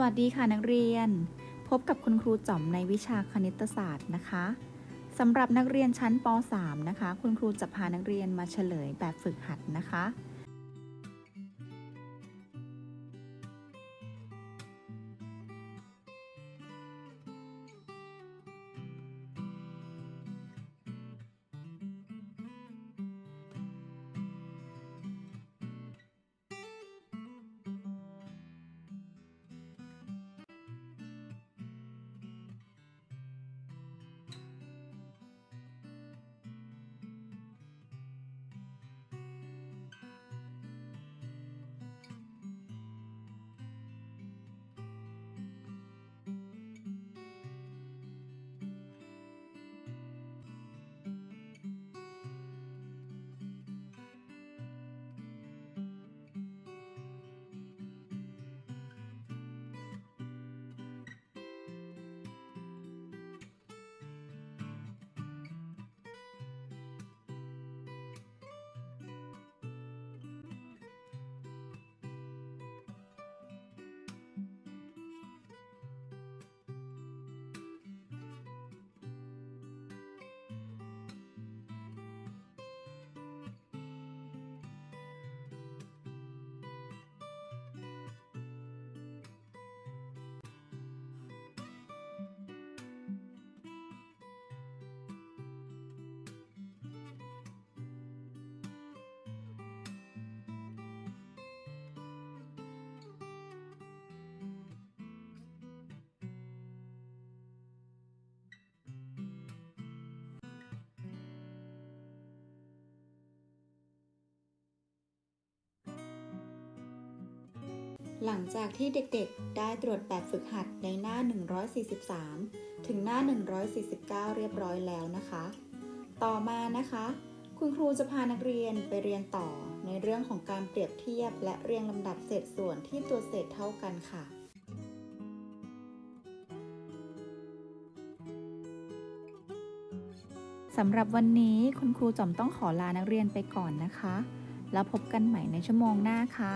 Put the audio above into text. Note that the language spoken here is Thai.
วัสดีค่ะนักเรียน พบกับคุณครูจ๋อมในวิชาคณิตศาสตร์นะคะสำหรับนักเรียนชั้นป .3 นะคะ คุณครูจะพานักเรียนมาเฉลยแบบฝึกหัดนะคะ หลังจากที่เด็กๆ ได้ตรวจแบบฝึกหัดในหน้า 143 ถึงหน้า 149 เรียบร้อยแล้วนะคะ ต่อมานะคะ คุณครูจะพานักเรียนไปเรียนต่อในเรื่องของการเปรียบเทียบและเรียงลำดับเศษส่วนที่ตัวเศษเท่ากันค่ะสำหรับวันนี้คุณครูจอมต้องขอลานักเรียนไปก่อนนะคะ แล้วพบกันใหม่ในชั่วโมงหน้าค่ะ